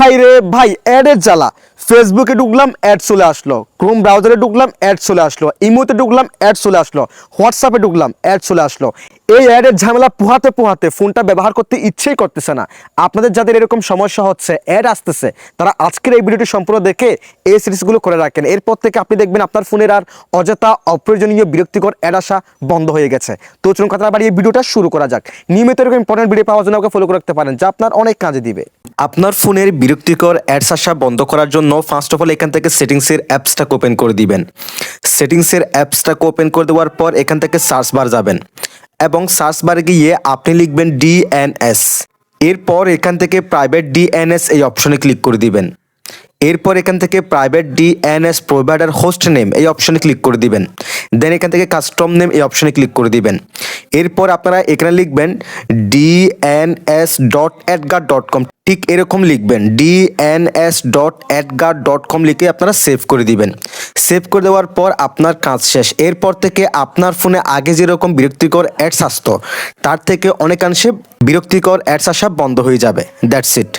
ভাই রে ভাই অ্যাডের জ্বালা। ফেসবুকে ঢুকলাম অ্যাড চলে আসলো। ক্রোম ব্রাউজারে ঢুকলাম অ্যাড চলে আসলো। ইমোতে ঢুকলাম অ্যাড চলে আসলো। হোয়াটসঅ্যাপে ঢুকলাম অ্যাড চলে আসলো। এই অ্যাডের ঝামেলা পোহাতে পোহাতে ফোনটা ব্যবহার করতে ইচ্ছেই করতেছে না। আপনাদের যাদের এরকম সমস্যা হচ্ছে অ্যাড আসতেছে, তারা আজকের এই ভিডিওটি সম্পূর্ণ দেখে এই সিরিজগুলো করে রাখেন। এরপর থেকে আপনি দেখবেন আপনার ফোনের আর অযথা অপ্রয়োজনীয় বিরক্তিকর অ্যাড আসা বন্ধ হয়ে গেছে। তো চলুন কথা না বাড়িয়ে ভিডিওটা শুরু করা যাক। নিয়মিত এরকম ইম্পর্টেন্ট ভিডিও পাওয়ার জন্য ওকে ফলো করে রাখতে পারেন, যা আপনার অনেক কাজে দিবে। আপনার ফোনের বিরক্তিকর অ্যাডস আসা বন্ধ করার জন্য ফার্স্ট অফ অল এখান থেকে সেটিংসের অ্যাপসটাকে ওপেন করে দিবেন। সেটিংসের অ্যাপসটাকে ওপেন করে দেওয়ার পর এখান থেকে সার্চ বার যাবেন। এবং সার্চ বারে গিয়ে আপনি লিখবেন ডিএনএস এরপর এখান থেকে প্রাইভেট ডিএনএস এই অপশনে ক্লিক করে দিবেন। এরপর এখান থেকে private DNS provider host name এই অপশনে ক্লিক করে দিবেন। দেন এখান থেকে কাস্টম নেম এই অপশনে ক্লিক করে দিবেন। এরপর আপনারা এখানে লিখবেন DNS dot AdGuard dot com ঠিক এরকম লিখবেন DNS dot AdGuard dot com লিখে আপনারা সেভ করে দিবেন। সেভ করে দেওয়ার পর আপনার কাজ শেষ। এরপর থেকে আপনার ফোনে আগে যেরকম বিরক্তিকর অ্যাডস আসতো, তার থেকে অনেকাংশে বিরক্তিকর অ্যাডস আসা বন্ধ হয়ে যাবে। That's it